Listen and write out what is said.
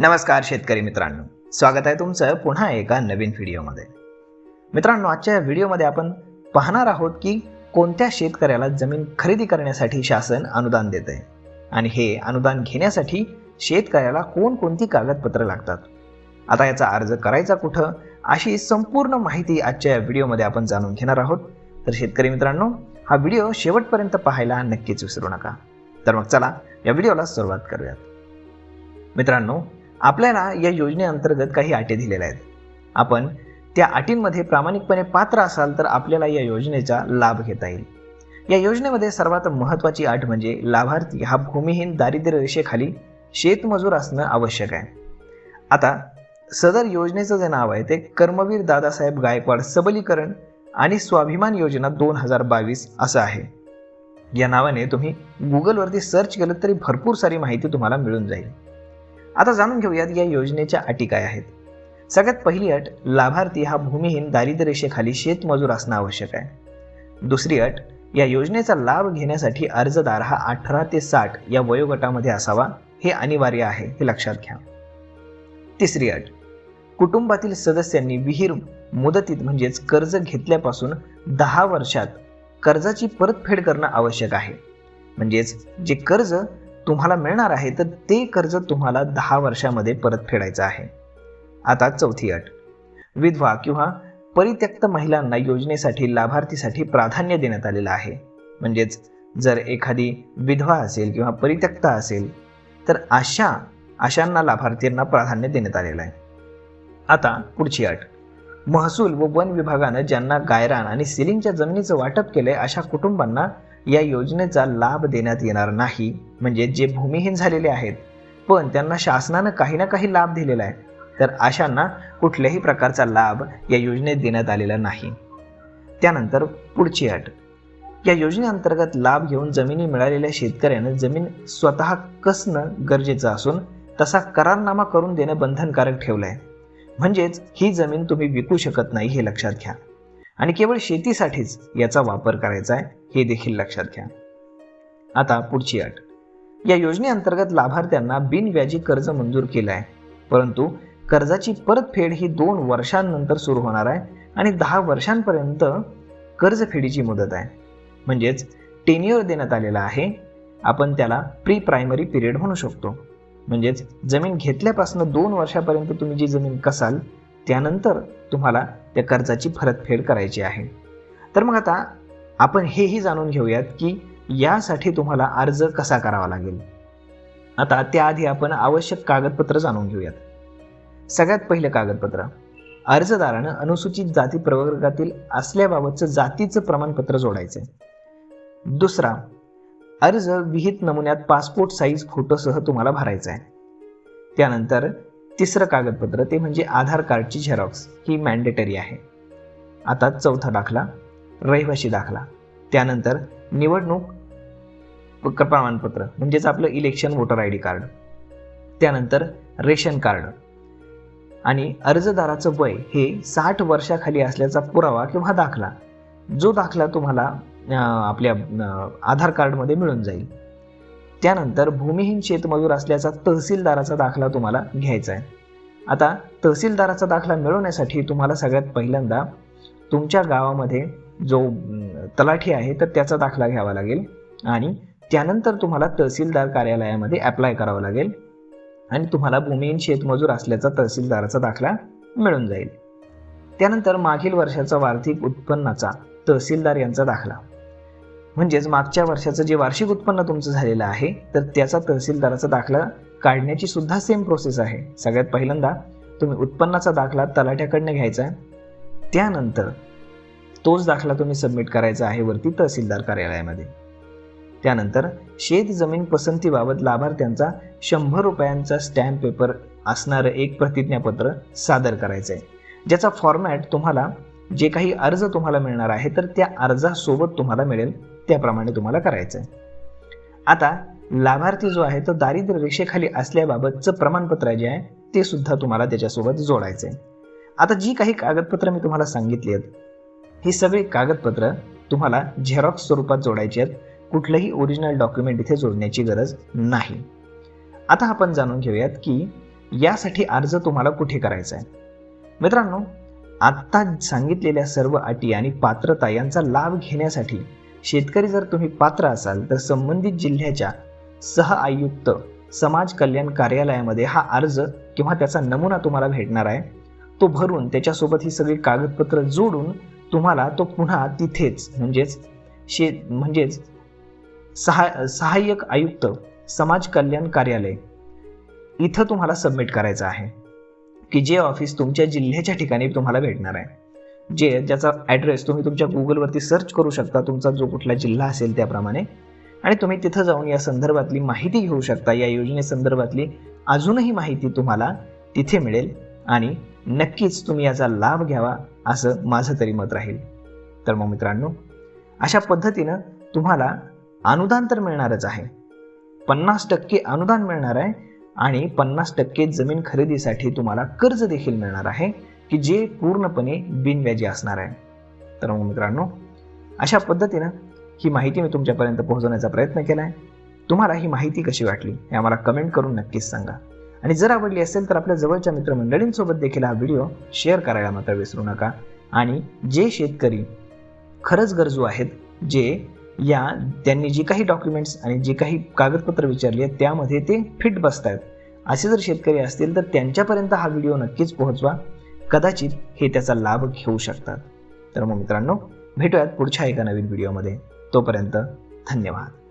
नमस्कार शेतकरी मित्रांनो. स्वागत आहे तुमचं पुन्हा एका नवीन व्हिडिओमध्ये. मित्रांनो आजच्या या व्हिडिओमध्ये आपण पाहणार आहोत की कोणत्या शेतकऱ्याला जमीन खरेदी करण्यासाठी शासन अनुदान देत आहे आणि हे अनुदान घेण्यासाठी शेतकऱ्याला कोणकोणती कागदपत्र लागतात? आता याचा अर्ज करायचा कुठं? अशी संपूर्ण माहिती आजच्या या व्हिडिओमध्ये आपण जाणून घेणार आहोत. तर शेतकरी मित्रांनो हा व्हिडिओ शेवटपर्यंत पाहायला नक्कीच विसरू नका. तर मग चला या व्हिडिओला सुरुवात करूयात. मित्रांनो आपल्याला या योजनेअंतर्गत काही अटी दिलेल्या आहेत. आपण त्या अटींमध्ये प्रामाणिकपणे पात्र असाल तर आपल्याला या योजनेचा लाभ घेता येईल. या योजनेमध्ये सर्वात महत्त्वाची अट म्हणजे लाभार्थी हा भूमिहीन दारिद्र्य रेषेखाली शेतमजूर असणं आवश्यक आहे. आता सदर योजनेचं जे नाव आहे ते कर्मवीर दादासाहेब गायकवाड सबलीकरण आणि स्वाभिमान योजना दोन हजार बावीस असं आहे. या नावाने तुम्ही गुगलवरती सर्च केलं तरी भरपूर सारी माहिती तुम्हाला मिळून जाईल. आता जाणून घेऊयात या योजनेच्या अटी काय आहेत. सगळ्यात पहिली अट लाभार्थी हा भूमिहीन दारिद्र्यरेषेखाली शेतमजूर असणं आवश्यक आहे. दुसरी अट या योजनेचा लाभ घेण्यासाठी अर्जदार हा अठरा ते साठ या वयोगटामध्ये असावा हे अनिवार्य आहे हे लक्षात घ्या. तिसरी अट कुटुंबातील सदस्यांनी विहीर मुदतीत म्हणजेच कर्ज घेतल्यापासून दहा वर्षात कर्जाची परतफेड करणं आवश्यक आहे. म्हणजेच जे कर्ज तुम्हाला मिळणार आहे तर ते कर्ज तुम्हाला दहा वर्षामध्ये परत फेडायचं आहे. आता चौथी अट. विधवा किंवा परित्यक्त महिलांना योजनेसाठी लाभार्थीसाठी प्राधान्य देण्यात आलेलं आहे. म्हणजेच जर एखादी विधवा असेल किंवा परित्यक्त असेल तर अशा अशांना लाभार्थींना प्राधान्य देण्यात आलेलं आहे. आता पुढची अट. महसूल व वन विभागानं ज्यांना गायरान आणि सिलिंगच्या जमिनीचं वाटप केलंय अशा कुटुंबांना या योजनेचा लाभ देण्यात येणार नाही. म्हणजे जे भूमिहीन झालेले आहेत. पण त्यांना शासनानं काही ना काही लाभ दिलेला आहे. तर अशांना कुठल्याही प्रकारचा लाभ या योजनेत देण्यात आलेला नाही. त्यानंतर पुढची अट. या योजनेअंतर्गत लाभ घेऊन जमिनी मिळालेल्या शेतकऱ्यानं जमीन स्वतः कसणं गरजेचं असून तसा करारनामा करून देणं बंधनकारक ठेवलं आहे म्हणजेच ही जमीन तुम्ही विकू शकत नाही हे लक्षात घ्या. आणि केवळ शेतीसाठीच याचा वापर करायचा आहे हे देखील लक्षात घ्या. आता पुढची अट. या योजनेअंतर्गत लाभार्थ्यांना बिनव्याजी कर्ज मंजूर केलं आहे. परंतु कर्जाची परतफेड ही दोन वर्षांनंतर सुरू होणार आहे आणि दहा वर्षांपर्यंत कर्जफेडीची मुदत आहे. म्हणजेच टेन्युअर देण्यात आलेला आहे. आपण त्याला प्री प्रायमरी पिरियड म्हणू शकतो. म्हणजेच जमीन घेतल्यापासून दोन वर्षापर्यंत तुम्ही जी जमीन कसाल त्यानंतर तुम्हाला त्या कर्जाची परतफेड करायची आहे. तर मग आता आपण हेही जाणून घेऊयात की यासाठी तुम्हाला अर्ज कसा करावा लागेल. आता त्याआधी आपण आवश्यक कागदपत्र जाणून घेऊयात. सगळ्यात पहिलं कागदपत्र. अर्जदारानं अनुसूचित जाती प्रवर्गातील असल्याबाबतचं जातीचं प्रमाणपत्र जोडायचं दुसरा अर्ज विहित नमुन्यात पासपोर्ट साईज फोटोसह तुम्हाला भरायचा आहे त्यानंतर तिसरं कागदपत्र ते म्हणजे आधार कार्डची झेरॉक्स ही मॅन्डेटरी आहे. आता चौथा दाखला रहिवाशी दाखला. त्यानंतर निवडणूक प्रमाणपत्र म्हणजेच आपलं election voter I D card त्यानंतर रेशन कार्ड. आणि अर्जदाराचं वय हे साठ वर्षाखाली असल्याचा पुरावा किंवा दाखला. जो दाखला तुम्हाला आपल्या आधार कार्डमध्ये मिळून जाईल. त्यानंतर भूमिहीन शेतमजूर असल्याचा तहसीलदाराचा दाखला तुम्हाला घ्यायचा आहे. आता तहसीलदाराचा दाखला मिळवण्यासाठी तुम्हाला सगळ्यात पहिल्यांदा तुमच्या गावामध्ये जो तलाठी आहे तर त्याचा दाखला घ्यावा लागेल आणि त्यानंतर तुम्हाला तहसीलदार कार्यालयामध्ये अप्लाय करावं लागेल आणि तुम्हाला भूमिहीन शेतमजूर असल्याचा तहसीलदाराचा दाखला मिळून जाईल. त्यानंतर मागील वर्षाचा वार्षिक उत्पन्नाचा तहसीलदार यांचा दाखला. म्हणजेच मागच्या वर्षाचं जे वार्षिक उत्पन्न तुमचं झालेलं आहे तर त्याचा तहसीलदाराचा दाखला काढण्याची सुद्धा सेम प्रोसेस आहे. सगळ्यात पहिल्यांदा तुम्ही उत्पन्नाचा दाखला तलाठ्याकडनं घ्यायचा. आहे त्यानंतर तोच दाखला तुम्ही सबमिट करायचा आहे वरती तहसीलदार कार्यालयामध्ये. त्यानंतर शेत जमीन पसंतीबाबत लाभार्थ्यांचा शंभर रुपयांचा स्टॅम्प पेपर असणारं एक प्रतिज्ञापत्र सादर करायचं आहे ज्याचा फॉर्मॅट तुम्हाला जे काही अर्ज तुम्हाला मिळणार आहे तर त्या अर्जासोबत तुम्हाला मिळेल त्याप्रमाणे तुम्हाला करायचं आहे आता लाभार्थी जो आहे तो दारिद्र्य रेषेखाली असल्याबाबतचं प्रमाणपत्र जे आहे ते सुद्धा तुम्हाला त्याच्यासोबत जोडायचं आहे आता जी काही कागदपत्र मी तुम्हाला सांगितली आहेत ही सगळी कागदपत्र तुम्हाला झेरॉक्स स्वरूपात जोडायची आहेत. कुठलंही ओरिजिनल डॉक्युमेंट इथे जोडण्याची गरज नाही. आता आपण जाणून घेऊयात की यासाठी अर्ज तुम्हाला कुठे करायचा आहे मित्रांनो आत्ता सांगितलेल्या सर्व अटी आणि पात्रता यांचा लाभ घेण्यासाठी शेतकरी जर तुम्ही पात्र असाल तर संबंधित जिल्ह्याच्या सह आयुक्त समाज कल्याण कार्यालयामध्ये हा अर्ज किंवा त्याचा नमुना तुम्हाला भेटणार आहे. तो भरून त्याच्यासोबत ही सगळी कागदपत्र जोडून तुम्हाला तो पुन्हा तिथेच म्हणजेच शे म्हणजेच सहा सहाय्यक आयुक्त समाज कल्याण कार्यालय इथं तुम्हाला सबमिट करायचं आहे की जे ऑफिस तुमच्या जिल्ह्याच्या ठिकाणी तुम्हाला भेटणार आहे. जे ज्याचा ॲड्रेस तुम्ही तुमच्या गुगलवरती सर्च करू शकता तुमचा जो कुठला जिल्हा असेल त्याप्रमाणे. आणि तुम्ही तिथं जाऊन या संदर्भातली माहिती घेऊ शकता. या योजनेसंदर्भातली अजूनही माहिती तुम्हाला तिथे मिळेल आणि नक्कीच तुम्ही याचा लाभ घ्यावा असं माझं तरी मत राहील. तर मग मित्रांनो अशा पद्धतीनं तुम्हाला अनुदान तर मिळणारच आहे. पन्नास टक्के अनुदान मिळणार आहे आणि पन्नास टक्के जमीन खरेदीसाठी तुम्हाला कर्ज देखील मिळणार आहे. की जे पूर्णपणे बिनव्याजी असणार आहे. तर मग मित्रांनो अशा पद्धतीनं ही माहिती मी तुमच्यापर्यंत पोहोचवण्याचा प्रयत्न केला आहे तुम्हाला ही माहिती कशी वाटली हे आम्हाला कमेंट करून नक्कीच सांगा. आणि जर आवडली असेल तर आपल्या जवळच्या मित्रमंडळींसोबत देखील हा व्हिडिओ शेअर करायला मात्र विसरू नका. आणि जे शेतकरी खरंच गरजू आहेत जे या त्यांनी जी काही डॉक्युमेंट्स आणि जी काही कागदपत्र विचारली आहेत त्यामध्ये ते फिट बसत आहेत असे जर शेतकरी असतील तर त्यांच्यापर्यंत हा व्हिडिओ नक्कीच पोहोचवा. कदाचित हे त्याचा लाभ घेऊ शकतात. तर मग मित्रांनो भेटूयात पुढच्या एका नवीन व्हिडिओमध्ये तोपर्यंत धन्यवाद.